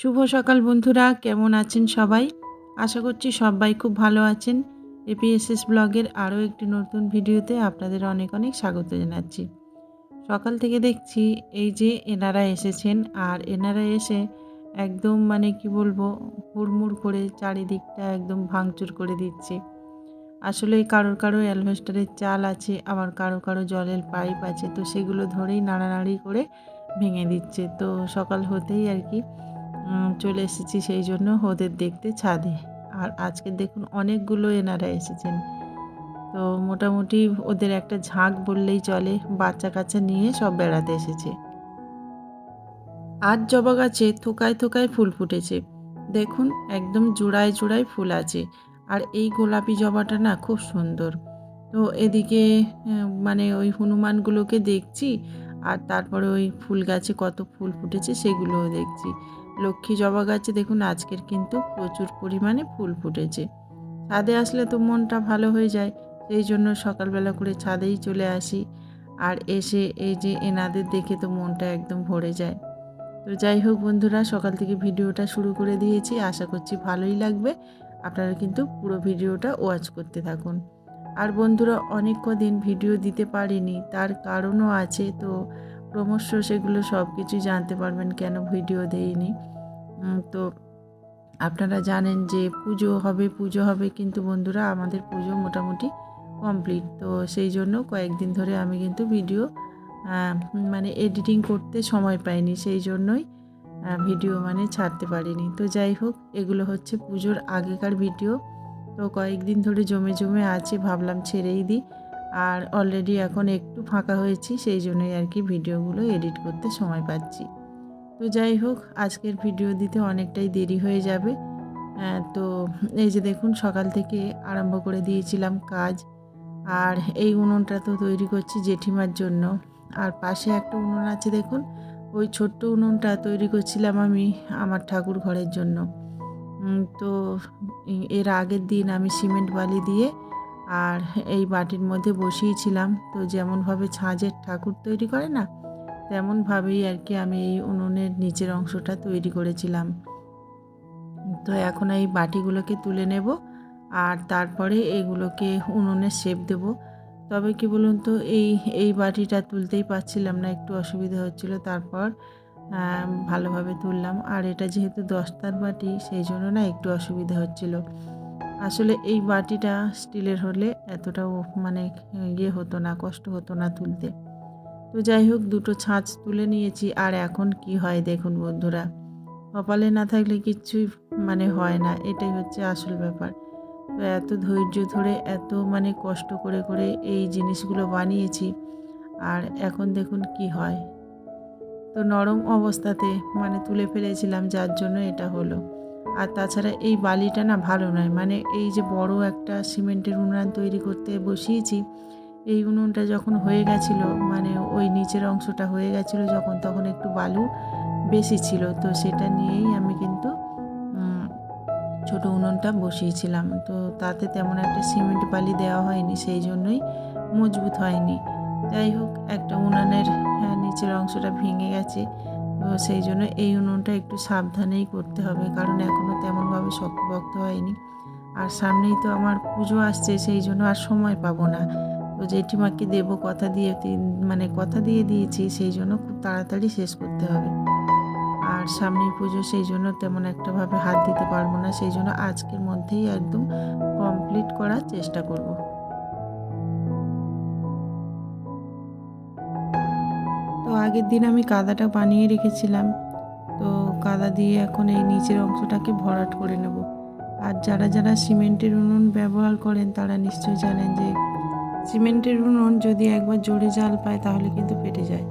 শুভ সকাল বন্ধুরা, কেমন আছেন সবাই? আশা করছি সবাই খুব ভালো আছেন। এপিএসএস ব্লগের আরও একটি নতুন ভিডিওতে আপনাদের অনেক অনেক স্বাগত জানাচ্ছি। সকাল থেকে দেখছি এই যে এনারা এসেছেন, আর এনারা এসে একদম মানে কি বলব, হুড়মুড় করে চারিদিকটা একদম ভাঙচুর করে দিচ্ছে। আসলে কারোর কারও অ্যালভেস্টারের চাল আছে, আবার কারও কারও জলের পাইপ আছে, তো সেগুলো ধরেই নাড়ানাড়ি করে ভেঙে দিচ্ছে। তো সকাল হতেই আর কি চলে এসেছি সেই জন্য ওদের দেখতে ছাদে। আর আজকে দেখুন অনেকগুলো এনারা এসেছেন। তো মোটামুটি ওদের একটা ঝাঁক বললেই চলে, বাচ্চা কাচ্চা নিয়ে সব বেড়াতে এসেছে। আজ জবা গাছে থোকায় থোকায় ফুল ফুটেছে। দেখুন একদম জোড়ায় জোড়ায় ফুল আছে। আর এই গোলাপি জবাটা না খুব সুন্দর। তো এদিকে মানে ওই হনুমানগুলোকে দেখছি, আর তারপরে ওই ফুল গাছে কত ফুল ফুটেছে সেগুলোও দেখছি। লক্ষ্মী জবা গাছে দেখুন আজকের কিন্তু প্রচুর পরিমাণে ফুল ফুটেছে। ছাদে আসলে তো মনটা ভালো হয়ে যায়, সেই জন্য সকালবেলা করে ছাদেই চলে আসি। আর এসে এই যে এনাদের দেখে তো মনটা একদম ভরে যায়। তো যাই হোক বন্ধুরা, সকাল থেকে ভিডিওটা শুরু করে দিয়েছি। আশা করছি ভালোই লাগবে। আপনারা কিন্তু পুরো ভিডিওটা ওয়াচ করতে থাকুন। আর বন্ধুরা, অনেক কদিন ভিডিও দিতে পারিনি, তার কারণও আছে। তো ক্রমশ সেগুলো সব কিছুই জানতে পারবেন, কেন ভিডিও দেইনি। তো আপনারা জানেন যে পুজো হবে পুজো হবে কিন্তু বন্ধুরা আমাদের পুজো মোটামুটি কমপ্লিট। তো সেই জন্য কয়েকদিন ধরে আমি কিন্তু ভিডিও মানে এডিটিং করতে সময় পাইনি, সেই জন্যই ভিডিও মানে ছাড়তে পারিনি। তো যাই হোক, এগুলো হচ্ছে পুজোর আগেকার ভিডিও। তো কয়েকদিন ধরে জমে জমে আছে, ভাবলাম ছেড়েই দিই। আর অলরেডি এখন একটু ফাঁকা হয়েছি, সেই জন্যই আর কি ভিডিওগুলো এডিট করতে সময় পাচ্ছি। তো যাই হোক, আজকের ভিডিও দিতে অনেকটাই দেরি হয়ে যাবে। তো এই যে দেখুন, সকাল থেকে আরম্ভ করে দিয়েছিলাম কাজ। আর এই উনুনটা তো তৈরি করছি জেঠিমার জন্য। আর পাশে একটা উনুন আছে দেখুন, ওই ছোট্ট উনুনটা তৈরি করছিলাম আমি আমার ঠাকুর ঘরের জন্য। তো এর আগের দিন আমি সিমেন্ট বালি দিয়ে আর এই বাটির মধ্যে বসিয়েছিলাম। তো যেমনভাবে ছাঁচের ঠাকুর তৈরি করে না, তেমনভাবেই আর কি আমি এই উনুনের নিচের অংশটা তৈরি করেছিলাম। তো এখন এই বাটিগুলোকে তুলে নেব আর তারপরে এগুলোকে উনুনে শেপ দেব। তবে কি বলুন তো, এই এই বাটিটা তুলতেই পারছিলাম না, একটু অসুবিধা হচ্ছিল। তারপর ভালোভাবে তুললাম। আর এটা যেহেতু দস্তার বাটি, সেই জন্য না একটু অসুবিধা হচ্ছিল। আসলে এই বাটিটা স্টিলের হলে এতটাও মানে ইয়ে হতো না, কষ্ট হতো না তুলতে। তো যাই হোক, দুটো ছাঁচ তুলে নিয়েছি। আর এখন কি হয় দেখুন বন্ধুরা, কপালে না থাকলে কিচ্ছুই মানে হয় না, এটাই হচ্ছে আসল ব্যাপার। তো এত ধৈর্য ধরে, এত মানে কষ্ট করে করে এই জিনিসগুলো বানিয়েছি। আর এখন দেখুন কি হয়। তো নরম অবস্থাতে মানে তুলে ফেলেছিলাম, যার জন্য এটা হলো। আর তাছাড়া এই বালিটা না ভালো নয়। মানে এই যে বড় একটা সিমেন্টের উনুন তৈরি করতে বসিয়েছি এই উনুনটা যখন হয়ে গেছিল মানে ওই নিচের অংশটা হয়ে গেছিল যখন তখন একটু বালু বেশি ছিল। তো সেটা নিয়েই আমি কিন্তু ছোট উনুনটা বসিয়েছিলাম। তো তাতে তেমন একটা সিমেন্ট বালি দেওয়া হয়নি সেই জন্যই মজবুত হয়নি। যাই হোক একটা উনানের হ্যাঁ, নিচের অংশটা ভেঙে গেছে। সেই জন্য এই উনুনটা একটু সাবধানেই করতে হবে, কারণ এখনও তেমনভাবে শক্তপোক্ত হয়নি। আর সামনেই তো আমার পুজো আসছে, সেই জন্য আর সময় পাবো না। তো জেঠিমাকে দেবো কথা দিয়ে মানে কথা দিয়ে দিয়েছি, সেই জন্য খুব তাড়াতাড়ি শেষ করতে হবে। আর সামনেই পুজো, সেই জন্য তেমন একটাভাবে হাত দিতে পারব না, সেই জন্য আজকের মধ্যেই একদম কমপ্লিট করার চেষ্টা করব। তো আগের দিন আমি কাদাটা বানিয়ে রেখেছিলাম। তো কাদা দিয়ে এখন এই নিচের অংশটাকে ভরাট করে নেব। আর যারা যারা সিমেন্টের উনুন ব্যবহার করেন, তারা নিশ্চয়ই জানেন যে সিমেন্টের উনুন যদি একবার জোরে জাল পায়, তাহলে কিন্তু ফেটে যায়।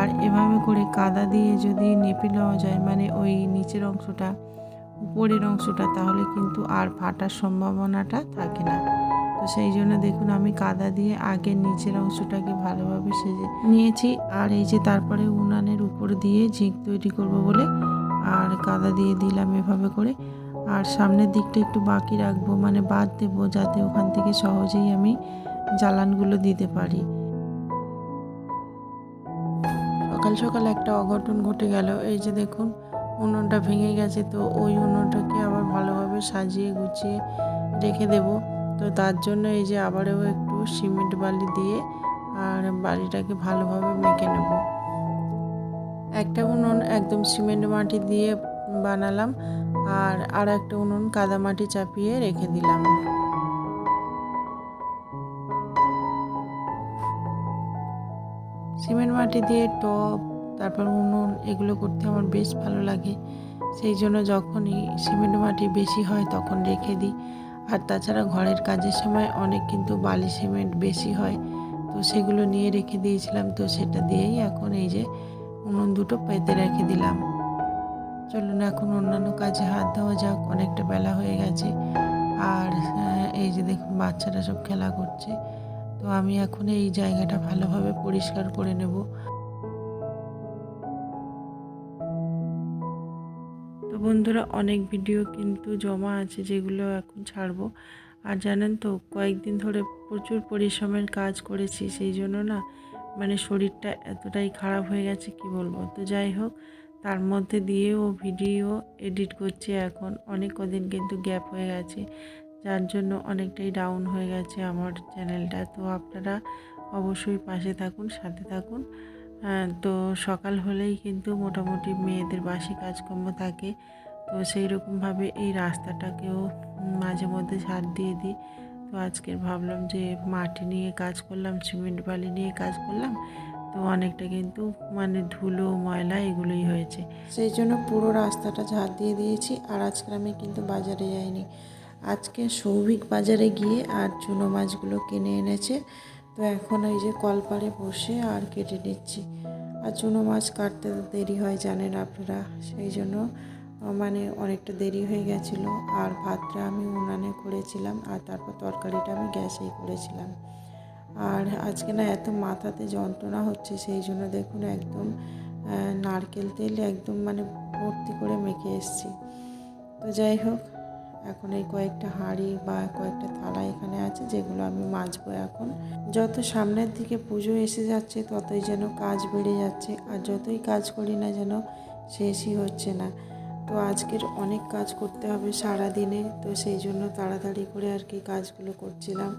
আর এভাবে করে কাদা দিয়ে যদি নেপে নেওয়া যায় মানে ওই নিচের অংশটা, উপরের অংশটা, তাহলে কিন্তু আর ফাটার সম্ভাবনাটা থাকে না। সেই জন্য দেখুন আমি কাদা দিয়ে আগে নিচের অংশটাকে ভালোভাবে সেজে নিয়েছি। আর এই যে তারপরে উনানের উপর দিয়ে ঝিঁক তৈরি করব বলে আর কাদা দিয়ে দিলাম এভাবে করে। আর সামনের দিকটা একটু বাকি রাখব মানে বাদ দেবো, যাতে ওখান থেকে সহজেই আমি জ্বালানগুলো দিতে পারি। সকাল সকাল একটা অঘটন ঘটে গেল। এই যে দেখুন, উনুনটা ভেঙে গেছে, তো ওই উনুনটাকে আবার ভালোভাবে সাজিয়ে গুছিয়ে রেখে দেব। তো তার জন্য এই যে আবারও একটু সিমেন্ট বালি দিয়ে আর বালিটাকে ভালোভাবে মেখে নেব। একটা উনুন একদম সিমেন্ট মাটি দিয়ে বানালাম আর আর একটা উনুন কাদা মাটি চাপিয়ে রেখে দিলাম। সিমেন্ট মাটি দিয়ে টপ তারপর উনুন, এগুলো করতে আমার বেশ ভালো লাগে। সেই জন্য যখনই সিমেন্ট মাটি বেশি হয় তখন রেখে দিই। আর তাছাড়া ঘরের কাজের সময় অনেক কিন্তু বালি সিমেন্ট বেশি হয়। তো সেগুলো নিয়ে রেখে দিয়েছিলাম, তো সেটা দিয়েই এখন এই যে উনুন দুটো পেতে রেখে দিলাম। চলুন এখন অন্যান্য কাজে হাত দেওয়া যাক, অনেকটা বেলা হয়ে গেছে। আর এই যে দেখুন বাচ্চারা সব খেলা করছে। তো আমি এখন এই জায়গাটা ভালোভাবে পরিষ্কার করে নেব। বন্ধুরা অনেক ভিডিও কিন্তু জমা আছে যেগুলো এখন ছাড়বো। আর জানেন তো, কয়েকদিন ধরে প্রচুর পরিশ্রমের কাজ করেছি, সেই জন্য না মানে শরীরটা এতটাই খারাপ হয়ে গেছে, কি বলব? তো যাই হোক, তার মধ্যে দিয়েও ভিডিও এডিট করছি এখন। অনেক কদিন কিন্তু গ্যাপ হয়ে গেছে, যার জন্য অনেকটাই ডাউন হয়ে গেছে আমার চ্যানেলটা তো আপনারা অবশ্যই পাশে থাকুন, সাথে থাকুন। তো সকাল হলেই কিন্তু মোটামুটি মেয়েদের বাসি কাজকর্ম থাকে। তো সেই রকমভাবে এই রাস্তাটাকেও মাঝে মধ্যে সার দিয়ে দিই। তো আজকের ভাবলাম যে মাটি নিয়ে কাজ করলাম, সিমেন্ট বালি নিয়ে কাজ করলাম। তো অনেকটা কিন্তু মানে ধুলো, ময়লা এগুলোই হয়েছে। সেই জন্য পুরো রাস্তাটা ঝাড় দিয়ে দিয়েছি আর আজকে আমি কিন্তু বাজারে যাইনি। আজকে সৌভিক বাজারে গিয়ে আর চুনো মাছগুলো কিনে এনেছে। তো এখন এই যে কলপাড়ে বসে আর কেটে নিচ্ছি। আর চুনো মাছ কাটতে তো দেরি হয়, জানেন আপনারা। সেই জন্য মানে অনেকটা দেরি হয়ে গেছিল। আর ভাতটা আমি উনানে করেছিলাম আর তারপর তরকারিটা আমি গ্যাসেই করেছিলাম। আর আজকে না এত মাথাতে যন্ত্রণা হচ্ছে, সেই জন্য দেখুন একদম নারকেল তেল একদম মানে ভর্তি করে মেখে এসছি। তো যাই হোক এখন এই কয়েকটা হাঁড়ি বা কয়েকটা থালা এখানে আছে, যেগুলো আমি মাজবো এখন। যত সামনের দিকে পুজো এসে যাচ্ছে, ততই যেন কাজ বেড়ে যাচ্ছে, আর যতই কাজ করি না যেন শেষই হচ্ছে না। তো আজকের অনেক কাজ করতে হবে সারা দিনে তো সেই জন্য তাড়াতাড়ি করে আর কি কাজগুলো করছিলাম।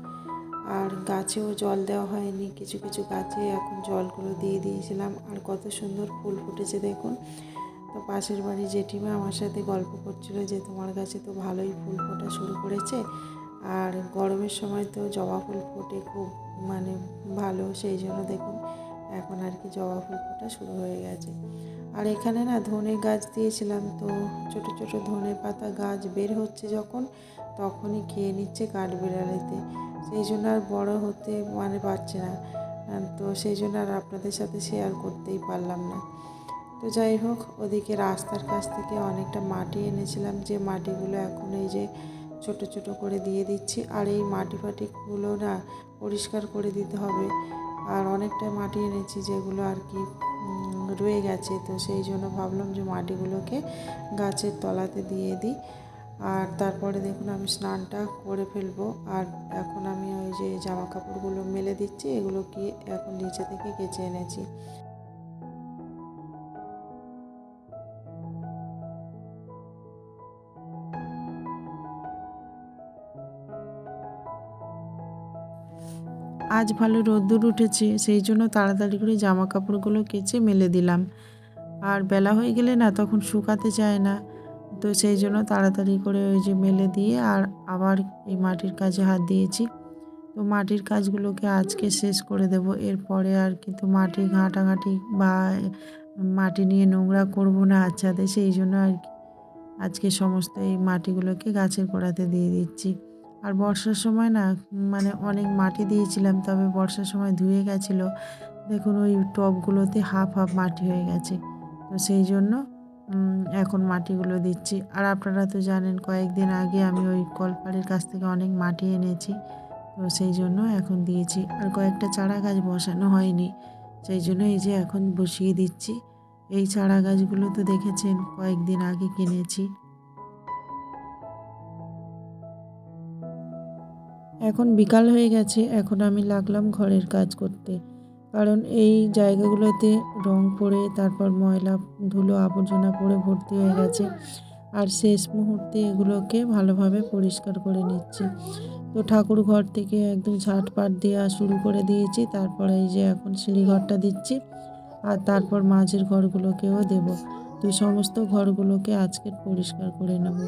আর গাছেও জল দেওয়া হয়নি, কিছু কিছু গাছে এখন জলগুলো দিয়ে দিয়েছিলাম। আর কত সুন্দর ফুল ফুটেছে দেখুন। তো পাশের বাড়ি জেঠিমা আমার সাথে গল্প করছিল যে তোমার কাছে তো ভালোই ফুল ফোটা শুরু করেছে। আর গরমের সময় তো জবা ফুল ফোটে খুব মানে ভালো, সেই জন্য দেখুন এখন আর কি জবা ফুল ফোটা শুরু হয়ে গেছে। আর এখানে না ধনে গাছ দিয়েছিলাম তো ছোট ছোট ধনে পাতা গাছ বের হচ্ছে যখন, তখনই খেয়ে নিচ্ছে কাঠ কাঠবিড়ালিতে। সেই জন্য আর বড় হতে মানে পারছে না। তো সেই জন্য আর আপনাদের সাথে শেয়ার করতেই পারলাম না। তো যাই হোক, ওদিকে রাস্তার কাছ থেকে অনেকটা মাটি এনেছিলাম। যে মাটিগুলো এখন এই যে ছোট ছোট করে দিয়ে দিচ্ছি, আর এই মাটি ফাটিগুলো না পরিষ্কার করে দিতে হবে। আর অনেকটা মাটি এনেছি যেগুলো আর কি রয়ে গেছে। তো সেই জন্য ভাবলাম যে মাটিগুলোকে গাছের তলাতে দিয়ে দিই। আর তারপরে দেখুন আমি স্নানটা করে ফেলব। আর এখন আমি ওই যে জামা কাপড়গুলো মেলে দিচ্ছি, এগুলো কি এখন নিচে থেকে কেচে এনেছি। আজ ভালো রোদ্দুর উঠেছে, সেই জন্য তাড়াতাড়ি করে জামা কাপড়গুলো কেচে মেলে দিলাম। আর বেলা হয়ে গেলে না তখন শুকাতে চায় না। তো সেই জন্য তাড়াতাড়ি করে ওই যে মেলে দিয়ে আর আবার এই মাটির কাজে হাত দিয়েছি। তো মাটির কাজগুলোকে আজকে শেষ করে দেব। এরপরে আর কিন্তু মাটি ঘাঁটাঘাঁটি বা মাটি নিয়ে নোংরা করব না আচ্ছাতে সেই জন্য আর কি আজকে সমস্ত এই মাটিগুলোকে গাছের গোড়াতে দিয়ে দিচ্ছি। আর বর্ষার সময় না মানে অনেক মাটি দিয়েছিলাম, তবে বর্ষার সময় ধুয়ে গেছিল। দেখুন ওই টবগুলোতে হাফ হাফ মাটি হয়ে গেছে। তো সেই জন্য এখন মাটিগুলো দিচ্ছি। আর আপনারা তো জানেন, কয়েকদিন আগে আমি ওই কলপাড়ের কাছ থেকে অনেক মাটি এনেছি। তো সেই জন্য এখন দিয়েছি। আর কয়েকটা চারা গাছ বসানো হয়নি। সেই জন্য এই যে এখন বসিয়ে দিচ্ছি। এই চারা গাছগুলো তো দেখেছেন, কয়েকদিন আগে কিনেছি। এখন বিকাল হয়ে গেছে, এখন আমি লাগলাম ঘরের কাজ করতে। কারণ এই জায়গাগুলোতে রং পড়ে তারপর ময়লা, ধুলো, আবর্জনা পড়ে ভর্তি হয়ে গেছে। আর শেষ মুহূর্তে এগুলোকে ভালোভাবে পরিষ্কার করে নিচ্ছি। তো ঠাকুর ঘর থেকে একদম ঝাটপাট দেওয়া শুরু করে দিয়েছি। তারপরে এই যে এখন সিঁড়িঘরটা দিচ্ছি, আর তারপর মাঝের ঘরগুলোকেও দেব। তো সমস্ত ঘরগুলোকে আজকে পরিষ্কার করে নেব।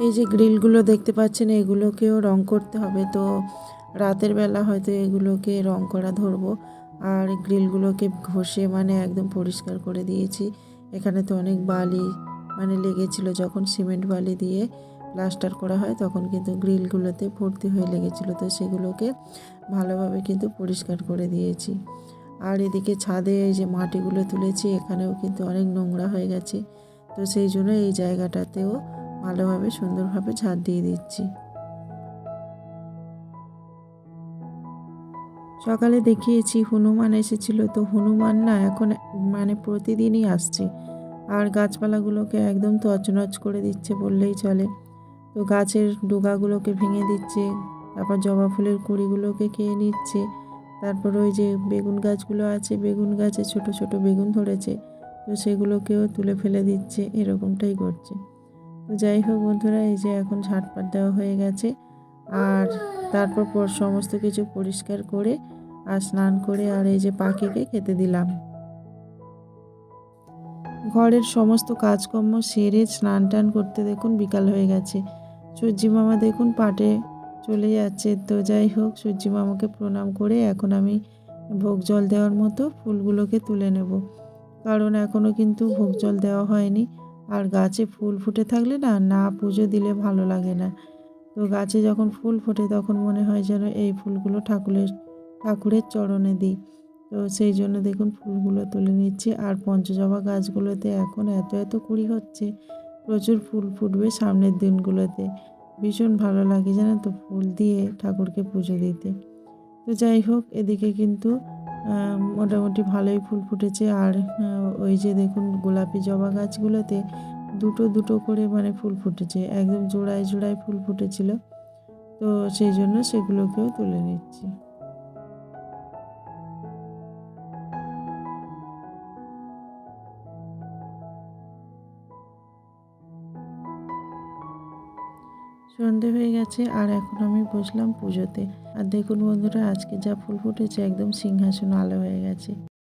এই যে গ্রিলগুলো দেখতে পাচ্ছেন, এগুলোকেও রং করতে হবে। তো রাতের বেলা হয়তো এগুলোকে রং করা ধরবো। আর গ্রিলগুলোকে ঘষে মানে একদম পরিষ্কার করে দিয়েছি। এখানে তো অনেক বালি মানে লেগেছিল, যখন সিমেন্ট বালি দিয়ে প্লাস্টার করা হয়, তখন কিন্তু গ্রিলগুলোতে ভর্তি হয়ে লেগেছিল। তো সেগুলোকে ভালোভাবে কিন্তু পরিষ্কার করে দিয়েছি। আর এদিকে ছাদে এই যে মাটিগুলো তুলেছি, এখানেও কিন্তু অনেক নোংরা হয়ে গেছে। তো সেই জন্য এই জায়গাটাতেও ভালোভাবে সুন্দরভাবে ঝাড় দিয়ে দিচ্ছি। সকালে দেখিয়েছি হনুমান এসেছিল, তো হনুমান না এখন মানে প্রতিদিনই আসছে। আর গাছপালাগুলোকে একদম তছনছ করে দিচ্ছে বললেই চলে। তো গাছের ডোগাগুলোকে ভেঙে দিচ্ছে, তারপর জবা ফুলের কুড়িগুলোকে খেয়ে নিচ্ছে, তারপর ওই যে বেগুন গাছগুলো আছে, বেগুন গাছে ছোট ছোট বেগুন ধরেছে, তো সেগুলোকেও তুলে ফেলে দিচ্ছে, এরকমটাই করছে। যাই হোক বন্ধুরা, এই যে এখন ঝাটপাট দেওয়া হয়ে গেছে। আর তারপর পর সমস্ত কিছু পরিষ্কার করে আর স্নান করে আর এই যে পাখিকে খেতে দিলাম। ঘরের সমস্ত কাজকর্ম সেরে স্নান টান করতে দেখুন বিকাল হয়ে গেছে। সূর্যি মামা দেখুন পাটে চলে যাচ্ছে। তো যাই হোক, সূর্যি মামাকে প্রণাম করে এখন আমি ভোগ জল দেওয়ার মতো ফুলগুলোকে তুলে নেব। কারণ এখনও কিন্তু ভোগ জল দেওয়া হয়নি। আর গাছে ফুল ফুটে থাকলে না না পুজো দিলে ভালো লাগে না। তো গাছে যখন ফুল ফোটে তখন মনে হয় যেন এই ফুলগুলো ঠাকুরের ঠাকুরের চরণে দিই। তো সেই জন্য দেখুন ফুলগুলো তুলে নিচ্ছি। আর পঞ্চজবা গাছগুলোতে এখন এত এত কুড়ি হচ্ছে, প্রচুর ফুল ফুটবে সামনের দিনগুলোতে। ভীষণ ভালো লাগে জানেন তো ফুল দিয়ে ঠাকুরকে পুজো দিতে। তো যাই হোক, এদিকে কিন্তু মোটামুটি ভালোই ফুল ফুটেছে। আর ওই যে দেখুন গোলাপি জবা গাছগুলোতে দুটো দুটো করে মানে ফুল ফুটেছে। একদম জোড়ায় জোড়ায় ফুল ফুটেছিল। তো সেই জন্য সেগুলোকেও তুলে নিচ্ছি। সন্ধে হয়ে গেছে আর এখন আমি বসলাম পুজোতে। আর দেখুন বন্ধুরা, আজকে যা ফুল ফুটেছে, একদম সিংহাসন আলো হয়ে গেছে।